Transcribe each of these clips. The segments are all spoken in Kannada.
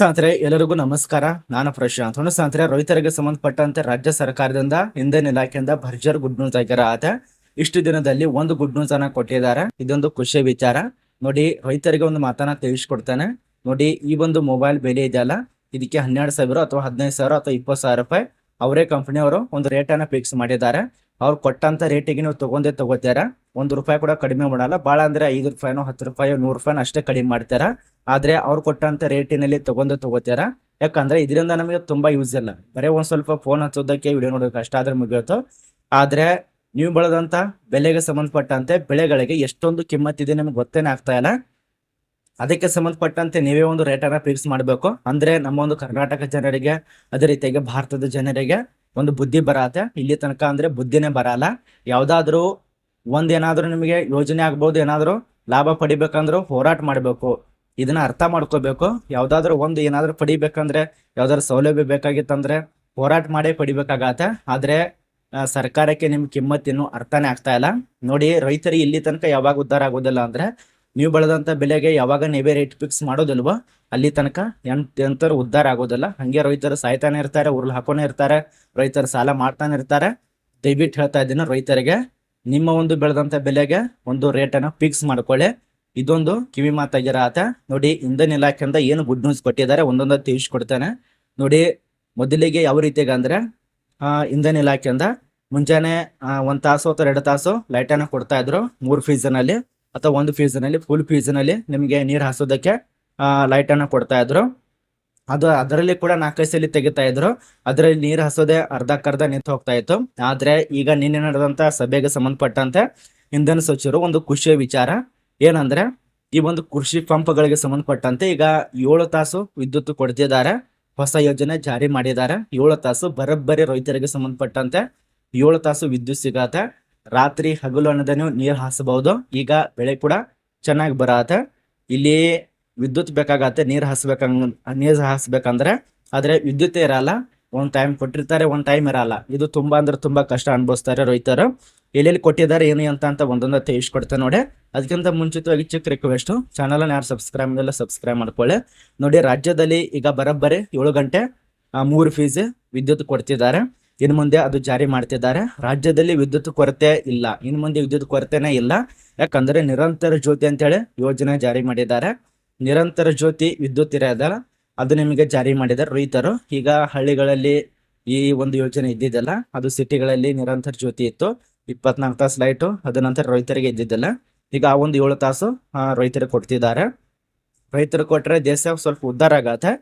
ಸ್ನೇಹಿತರೆ, ಎಲ್ಲರಿಗೂ ನಮಸ್ಕಾರ. ನಾನು ಪ್ರಶಾಂತ್. ನೋಡಿ ಸ್ನೇಹಿತರೆ, ರೈತರಿಗೆ ಸಂಬಂಧಪಟ್ಟಂತೆ ರಾಜ್ಯ ಸರ್ಕಾರದಿಂದ ಇಂಧನ ಇಲಾಖೆಯಿಂದ ಭರ್ಜರ್ ಗುಡ್ ನ್ಯೂಸ್ ಆತ ಇಷ್ಟು ದಿನದಲ್ಲಿ ಒಂದು ಗುಡ್ ನ್ಯೂಸ್ ಅನ್ನ ಕೊಟ್ಟಿದ್ದಾರೆ. ಇದೊಂದು ಖುಷಿ ವಿಚಾರ. ನೋಡಿ, ರೈತರಿಗೆ ಒಂದು ಮಾತನ್ನ ತಿಳಿಸ್ಕೊಡ್ತಾನೆ. ನೋಡಿ, ಈ ಒಂದು ಮೊಬೈಲ್ ಬೆಲೆ ಇದೆಯಲ್ಲ? ಇದಕ್ಕೆ ಹನ್ನೆರಡು ಸಾವಿರ ಅಥವಾ ಹದಿನೈದು ಸಾವಿರ ಅಥವಾ ಇಪ್ಪತ್ತು ಸಾವಿರ ರೂಪಾಯಿ ಅವರೇ ಕಂಪನಿಯವರು ಒಂದು ರೇಟ್ ಅನ್ನ ಫಿಕ್ಸ್ ಮಾಡಿದ್ದಾರೆ. ಅವ್ರು ಕೊಟ್ಟಂತ ರೇಟಿಗೆ ನೀವು ತಗೊಂಡೇ ತಗೋತಾರ? ಒಂದು ರೂಪಾಯಿ ಕೂಡ ಕಡಿಮೆ ಮಾಡಲ್ಲ. ಭಾಳ ಅಂದ್ರೆ ಐದು ರೂಪಾಯಿನೋ, ಹತ್ತು ರೂಪಾಯಿ ನೂರು ರೂಪಾಯಿನೋ ಅಷ್ಟೇ ಕಡಿಮೆ ಮಾಡ್ತಾರ? ಆದ್ರೆ ಅವ್ರು ಕೊಟ್ಟಂತ ರೇಟಿನಲ್ಲಿ ತಗೊಂಡು ತಗೋತಾರ? ಯಾಕಂದ್ರೆ ಇದರಿಂದ ನಮಗೆ ತುಂಬಾ ಯೂಸ್ ಇಲ್ಲ. ಬರೀ ಒಂದ್ ಸ್ವಲ್ಪ ಫೋನ್ ಹಚ್ಚೋದಕ್ಕೆ ವಿಡಿಯೋ ನೋಡೋಕೆ ಅಷ್ಟ ಆದ್ರೆ ಆದ್ರೆ ನೀವು ಬೆಳೆದಂತ ಬೆಲೆಗೆ ಸಂಬಂಧಪಟ್ಟಂತೆ ಬೆಳೆಗಳಿಗೆ ಎಷ್ಟೊಂದು ಕಿಮ್ಮತ್ತಿದೆ ನಿಮ್ಗೆ ಗೊತ್ತೇನೆ ಆಗ್ತಾ ಇಲ್ಲ. ಅದಕ್ಕೆ ಸಂಬಂಧಪಟ್ಟಂತೆ ನೀವೇ ಒಂದು ರೇಟನ್ನ ಫಿಕ್ಸ್ ಮಾಡಬೇಕು. ಅಂದ್ರೆ ನಮ್ಮ ಒಂದು ಕರ್ನಾಟಕ ಜನರಿಗೆ, ಅದೇ ರೀತಿಯಾಗಿ ಭಾರತದ ಜನರಿಗೆ ಒಂದು ಬುದ್ಧಿ ಬರತ್ತೆ. ಇಲ್ಲಿ ತನಕ ಅಂದ್ರೆ ಬುದ್ಧಿನೇ ಬರಲ್ಲ. ಯಾವ್ದಾದ್ರು ಒಂದ್ ಏನಾದ್ರು ನಿಮಗೆ ಯೋಜನೆ ಆಗ್ಬೋದು, ಏನಾದ್ರು ಲಾಭ ಪಡಿಬೇಕಂದ್ರು ಹೋರಾಟ ಮಾಡ್ಬೇಕು. ಇದನ್ನ ಅರ್ಥ ಮಾಡ್ಕೋಬೇಕು. ಯಾವ್ದಾದ್ರು ಒಂದು ಏನಾದ್ರು ಪಡಿಬೇಕಂದ್ರೆ, ಯಾವ್ದಾದ್ರು ಸೌಲಭ್ಯ ಬೇಕಾಗಿತ್ತಂದ್ರೆ ಹೋರಾಟ ಮಾಡೇ ಪಡಿಬೇಕಾಗತ್ತೆ. ಆದ್ರೆ ಸರ್ಕಾರಕ್ಕೆ ನಿಮ್ ಕಿಮ್ಮತ್ತಿನ್ನು ಅರ್ಥನೇ ಆಗ್ತಾ ಇಲ್ಲ. ನೋಡಿ ರೈತರಿಗೆ ಇಲ್ಲಿ ತನಕ ಯಾವಾಗ ಉದ್ಧಾರ ಆಗೋದಿಲ್ಲ ಅಂದ್ರೆ ನೀವು ಬೆಳೆದಂತ ಬೆಲೆಗೆ ಯಾವಾಗ ನೀವೇ ರೇಟ್ ಫಿಕ್ಸ್ ಮಾಡೋದಿಲ್ವೋ ಅಲ್ಲಿ ತನಕ ಎಂತ ಎಂತರು ಉದ್ಧಾರ ಆಗೋದಿಲ್ಲ. ಹಂಗೆ ರೈತರು ಸಾಯ್ತಾನೆ ಇರ್ತಾರೆ ಉರುಳು ಹಾಕೋನೇ ಇರ್ತಾರೆ, ರೈತರು ಸಾಲ ಮಾಡ್ತಾನೆ ಇರ್ತಾರೆ. ದಯವಿಟ್ಟು ಹೇಳ್ತಾ ಇದ್ದೀನಿ ರೈತರಿಗೆ, ನಿಮ್ಮ ಒಂದು ಬೆಳೆದಂತ ಬೆಲೆಗೆ ಒಂದು ರೇಟನ್ನು ಫಿಕ್ಸ್ ಮಾಡ್ಕೊಳ್ಳಿ. ಇದೊಂದು ಕಿವಿ ಮಾತಾಗಿರತ್ತ ನೋಡಿ, ಇಂಧನ ಇಲಾಖೆಯಿಂದ ಏನು ಗುಡ್ ನ್ಯೂಸ್ ಕೊಟ್ಟಿದ್ದಾರೆ ಒಂದೊಂದು ತಿಳಿಸ್ಕೊಡ್ತಾನೆ. ನೋಡಿ, ಮೊದಲಿಗೆ ಯಾವ ರೀತಿಗೆ ಅಂದ್ರೆ ಇಂಧನ ಇಲಾಖೆಯಿಂದ ಮುಂಜಾನೆ ಒಂದು ತಾಸು ಅಥವಾ ಎರಡು ತಾಸು ಲೈಟ್ ಅನ್ನ ಕೊಡ್ತಾ ಇದ್ರು, ಮೂರು ಫೀಸನಲ್ಲಿ ಅಥವಾ ಒಂದು ಫೀಸನಲ್ಲಿ ಫುಲ್ ಫೀಸನಲ್ಲಿ ನಿಮಗೆ ನೀರು ಹಾಸೋದಕ್ಕೆ ಲೈಟ್ ಅನ್ನ ಕೊಡ್ತಾ ಇದ್ರು. ಅದು ಅದರಲ್ಲಿ ಕೂಡ ನಾಲ್ಕೈದು ಸಲ ತೆಗಿತಾ ಇದ್ರು. ಅದರಲ್ಲಿ ನೀರು ಹಸೋದೆ ಅರ್ಧಕ್ಕರ್ಧ ನಿಂತು ಹೋಗ್ತಾ ಇತ್ತು. ಆದ್ರೆ ಈಗ ನಿನ್ನೆ ನಡೆದಂತ ಸಭೆಗೆ ಸಂಬಂಧಪಟ್ಟಂತೆ ಇಂಧನ ಸಚಿವರು ಒಂದು ಖುಷಿಯ ವಿಚಾರ. ಏನಂದ್ರೆ, ಈ ಒಂದು ಕೃಷಿ ಪಂಪ್ಗಳಿಗೆ ಸಂಬಂಧಪಟ್ಟಂತೆ ಈಗ ಏಳು ತಾಸು ವಿದ್ಯುತ್ ಕೊಡ್ತಿದ್ದಾರೆ. ಹೊಸ ಯೋಜನೆ ಜಾರಿ ಮಾಡಿದ್ದಾರೆ. ಏಳು ತಾಸು ಬರಬ್ಬರಿ ರೈತರಿಗೆ ಸಂಬಂಧಪಟ್ಟಂತೆ ಏಳು ತಾಸು ವಿದ್ಯುತ್ ಸಿಗತ್ತೆ. ರಾತ್ರಿ ಹಗಲು ಅನ್ನೋದನ್ನು ನೀರು ಹಾಸಬಹುದು ಈಗ ಬೆಳೆ ಕೂಡ ಚೆನ್ನಾಗಿ ಬರತ್ತೆ ಇಲ್ಲಿ ವಿದ್ಯುತ್ ಬೇಕಾಗತ್ತೆ, ನೀರು ಹಾಸ್ಬೇಕಂಗ, ನೀರು ಹಾಸ್ಬೇಕಂದ್ರೆ. ಆದ್ರೆ ವಿದ್ಯುತ್ ಇರಲ್ಲ. ಒಂದ್ ಟೈಮ್ ಕೊಟ್ಟಿರ್ತಾರೆ, ಒಂದ್ ಟೈಮ್ ಇರಲ್ಲ. ಇದು ತುಂಬಾ ಅಂದ್ರೆ ತುಂಬಾ ಕಷ್ಟ ಅನುಭವಿಸ್ತಾರೆ ರೈತರು. ಎಲ್ಲೆಲ್ಲಿ ಕೊಟ್ಟಿದ್ದಾರೆ, ಏನು ಅಂತ ಅಂತ ಒಂದೊಂದು ತಿಳಿಸ್ಕೊಡ್ತೇನೆ ನೋಡಿ. ಅದಕ್ಕಿಂತ ಮುಂಚಿತವಾಗಿ ಚಿಕ್ಕ ರಿಕ್ವೆಸ್ಟ್ ಚಾನಲ್ ಯಾರು ಸಬ್ಸ್ಕ್ರೈಬ್ ಎಲ್ಲ ಸಬ್ಸ್ಕ್ರೈಬ್ ಮಾಡ್ಕೊಳ್ಳಿ. ನೋಡಿ, ರಾಜ್ಯದಲ್ಲಿ ಈಗ ಬರೋಬ್ಬರಿ ಏಳು ಗಂಟೆ ಮೂರು ಫೀಸ್ ವಿದ್ಯುತ್ ಕೊಡ್ತಿದ್ದಾರೆ. ಇನ್ನು ಮುಂದೆ ಅದು ಜಾರಿ ಮಾಡ್ತಿದ್ದಾರೆ. ರಾಜ್ಯದಲ್ಲಿ ವಿದ್ಯುತ್ ಕೊರತೆ ಇಲ್ಲ. ಇನ್ನು ಮುಂದೆ ವಿದ್ಯುತ್ ಕೊರತೆನೇ ಇಲ್ಲ. ಯಾಕಂದ್ರೆ ನಿರಂತರ ಜ್ಯೋತಿ ಅಂತೇಳಿ ಯೋಜನೆ ಜಾರಿ ಮಾಡಿದ್ದಾರೆ. ನಿರಂತರ ಜ್ಯೋತಿ ವಿದ್ಯುತ್ ಇರೋದಲ್ಲ, ಅದು ನಿಮಗೆ ಜಾರಿ ಮಾಡಿದ್ದಾರೆ ರೈತರು. ಈಗ ಹಳ್ಳಿಗಳಲ್ಲಿ ಈ ಒಂದು ಯೋಜನೆ ಇದ್ದಿದ್ದಲ್ಲ, ಅದು ಸಿಟಿಗಳಲ್ಲಿ ನಿರಂತರ ಜ್ಯೋತಿ ಇತ್ತು. ಇಪ್ಪತ್ನಾಲ್ಕು ತಾಸು ಲೈಟು, ಅದ ನಂತರ ರೈತರಿಗೆ ಇದ್ದಿದ್ದಲ್ಲ. ಈಗ ಆ ಒಂದು ಏಳು ತಾಸು ರೈತರಿಗೆ ಕೊಡ್ತಿದ್ದಾರೆ. ರೈತರು ಕೊಟ್ಟರೆ ದೇಶ ಸ್ವಲ್ಪ ಉದ್ಧಾರ ಆಗತ್ತೆ.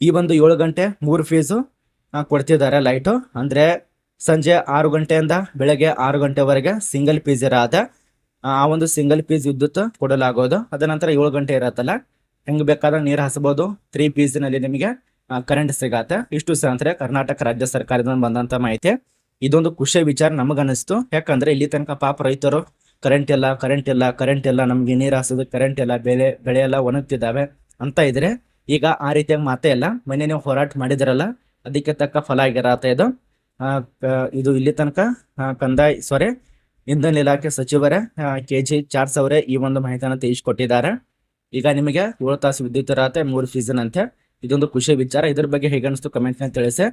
ಈ ಒಂದು ಏಳು ಗಂಟೆ ಮೂರು ಫೀಸು ಕೊಡ್ತಿದ್ದಾರೆ ಲೈಟು. ಅಂದರೆ ಸಂಜೆ ಆರು ಗಂಟೆಯಿಂದ ಬೆಳಗ್ಗೆ ಆರು ಗಂಟೆವರೆಗೆ ಸಿಂಗಲ್ ಪೀಸ್ ಇರಾದ ಆ ಒಂದು ಸಿಂಗಲ್ ಪೀಸ್ ವಿದ್ಯುತ್ ಕೊಡಲಾಗೋದು. ಅದ ನಂತರ ಏಳು ಗಂಟೆ ಇರತ್ತಲ್ಲ. ಹೆಂಗ್ ಬೇಕಾದ್ರೆ ನೀರು ಹಾಸಬಹುದು ತ್ರೀ ಪೀಸ್ನಲ್ಲಿ ನಿಮಗೆ ಕರೆಂಟ್ ಸಿಗತ್ತೆ. ಇಷ್ಟು ಅಂದ್ರೆ ಕರ್ನಾಟಕ ರಾಜ್ಯ ಸರ್ಕಾರದಿಂದ ಬಂದಂಥ ಮಾಹಿತಿ. ಇದೊಂದು ಖುಷಿಯ ವಿಚಾರ ನಮಗನಿಸ್ತು ಯಾಕಂದ್ರೆ ಇಲ್ಲಿ ತನಕ ಪಾಪ ರೈತರು ಕರೆಂಟ್ ಇಲ್ಲ ಕರೆಂಟ್ ಇಲ್ಲ ಕರೆಂಟ್ ಇಲ್ಲ ನಮಗೆ ನೀರು ಹಾಸೋದು ಕರೆಂಟ್ ಇಲ್ಲ ಬೆಳೆ ಬೆಳೆ ಎಲ್ಲ ಒಣಗ್ತಿದ್ದಾವೆ ಅಂತ ಇದ್ರೆ ಈಗ ಆ ರೀತಿಯಾಗಿ ಮಾತೇ ಇಲ್ಲ. ಮೊನ್ನೆ ನೀವು ಹೋರಾಟ ಮಾಡಿದಿರಲ್ಲ ಅದಕ್ಕೆ ತಕ್ಕ ಫಲ ಆಗಿರತ್ತೆ ಇದು. ಇದು ಇಲ್ಲಿ ತನಕ ಕಂದಾಯ ಸಾರಿ ಇಂಧನ ಇಲಾಖೆ ಸಚಿವರೇ ಕೆ ಜಿ ಚಾರ್ಜ್ ಅವರೇ ಈ ಒಂದು ಮಾಹಿತಿಯನ್ನು ತಿಳಿಸಿಕೊಟ್ಟಿದ್ದಾರೆ. ಈಗ ನಿಮಗೆ ಏಳು ತಾಸು ವಿದ್ಯುತ್ ಇರತ್ತೆ ಮೂರು ಸೀಸನ್ ಅಂತೆ ಇದೊಂದು ಖುಷಿ ವಿಚಾರ. ಇದ್ರ ಬಗ್ಗೆ ಹೇಗೆ ಅನಿಸ್ತು ಕಮೆಂಟ್ನ ತಿಳಿಸಿ.